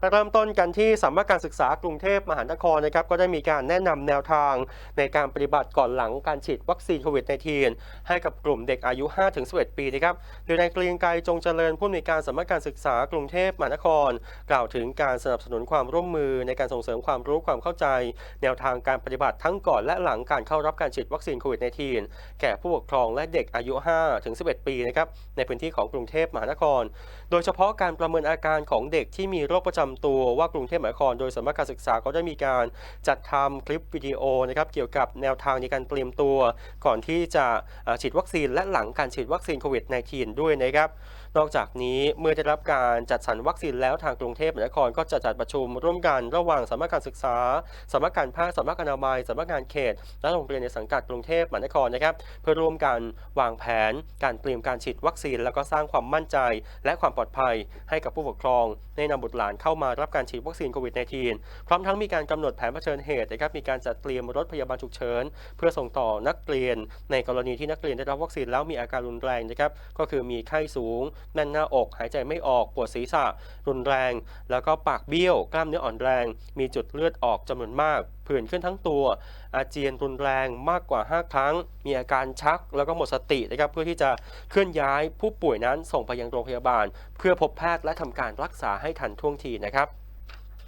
เริ่มต้นกันที่สำนักการศึกษากรุงเทพมหานครนะครับก็ได้มีการแนะนำแนวทางในการปฏิบัติก่อนหลังการฉีดวัคซีนโควิด -19 ให้กับกลุ่มเด็กอายุ 5-11 ปีนะครับโดยนายเกรียงไกรจงเจริญผู้อำนวยการสำนักการศึกษากรุงเทพมหานคร กล่าวถึงการสนับสนุนความร่วมมือในการส่งเสริมความรู้ความเข้าใจ แนวทางการปฏิบัติทั้งก่อนและหลังการเข้ารับการฉีดวัคซีนโควิด -19 แก่ผู้ปกครองและเด็กอายุ 5-11 ปีนะครับในพื้นที่ของกรุงเทพมหานคร โดยเฉพาะการประเมินอาการของเด็กที่มีโรคประจำตัวว่ากรุงเทพมหานครโดยสำนักการศึกษาเขาได้มีการจัดทำคลิปวิดีโอนะครับเกี่ยวกับแนวทางในการเตรียมตัว ก่อนที่จะฉีดวัคซีนและหลังการฉีดวัคซีนโควิด -19 ด้วยนะครับนอกจากนี้เมื่อได้รับการจัดสรรวัคซีนแล้วทางกรุงเทพมหานครก็จะจัดประชุมร่วมกันระหว่างสำนักการศึกษาสำนักการแพทย์สำนักอนามัยสำนักงานเขต และโรงเรียนในสังกัดกรุงเทพมหานครนะครับเพื่อร่วมกันวางแผนการเตรียมการฉีดวัคซีน แล้วก็สร้างความมั่นใจ และความปลอดภัยให้กับผู้ปกครองในนำบุตรหลานเข้ามารับการฉีดวัคซีนโควิด -19 พร้อมทั้งมีการกำหนดแผนเผชิญเหตุนะครับมีการจัดเตรียมรถพยาบาลฉุกเฉินเพื่อส่งต่อนักเรียน ในกรณีที่นักเรียนได้รับวัคซีนแล้วมีอาการรุนแรงนะครับก็คือมีไข้สูงแน่นหน้าอก หายใจไม่ออกปวดศีรษะ รุนแรง แล้วก็ปากเบี้ยวกล้ามเนื้ออ่อนแรง มีจุดเลือดออกจำนวนมาก ผื่นขึ้นทั้งตัว อาเจียนรุนแรงมากกว่า 5 ครั้ง มีอาการชักแล้วก็หมดสตินะครับเพื่อที่จะเคลื่อนย้ายผู้ป่วยนั้นส่งไปยังโรงพยาบาล เพื่อพบแพทย์และทำการรักษาให้ทันท่วงทีนะครับ